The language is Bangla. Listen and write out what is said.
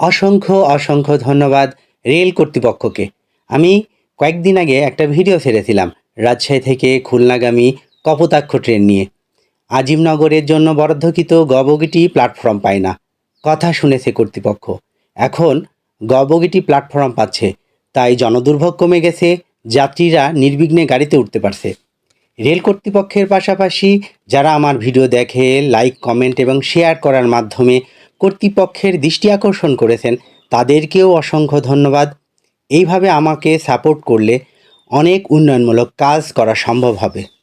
অসংখ্য অসংখ্য ধন্যবাদ রেল কর্তৃপক্ষকে। আমি কয়েকদিন আগে একটা ভিডিও ছেড়েছিলাম রাজশাহী থেকে খুলনাগামী কপোতাক্ষ ট্রেন নিয়ে। আজিমনগরের জন্য বরাদ্দকৃত গবগিটি প্ল্যাটফর্ম পায় না, কথা শুনেছে কর্তৃপক্ষ। এখন গবগিটি প্ল্যাটফর্ম পাচ্ছে, তাই জনদুর্ভোগ কমে গেছে, যাত্রীরা নির্বিঘ্নে গাড়িতে উঠতে পারছে। রেল কর্তৃপক্ষের পাশাপাশি যারা আমার ভিডিও দেখে, লাইক, কমেন্ট এবং শেয়ার করার মাধ্যমে কর্তৃপক্ষের দৃষ্টি আকর্ষণ করেছেন। তাদেরকেও অসংখ্য ধন্যবাদ। এইভাবে আমাকে সাপোর্ট করলে অনেক উন্নয়নমূলক কাজ করা সম্ভব হবে।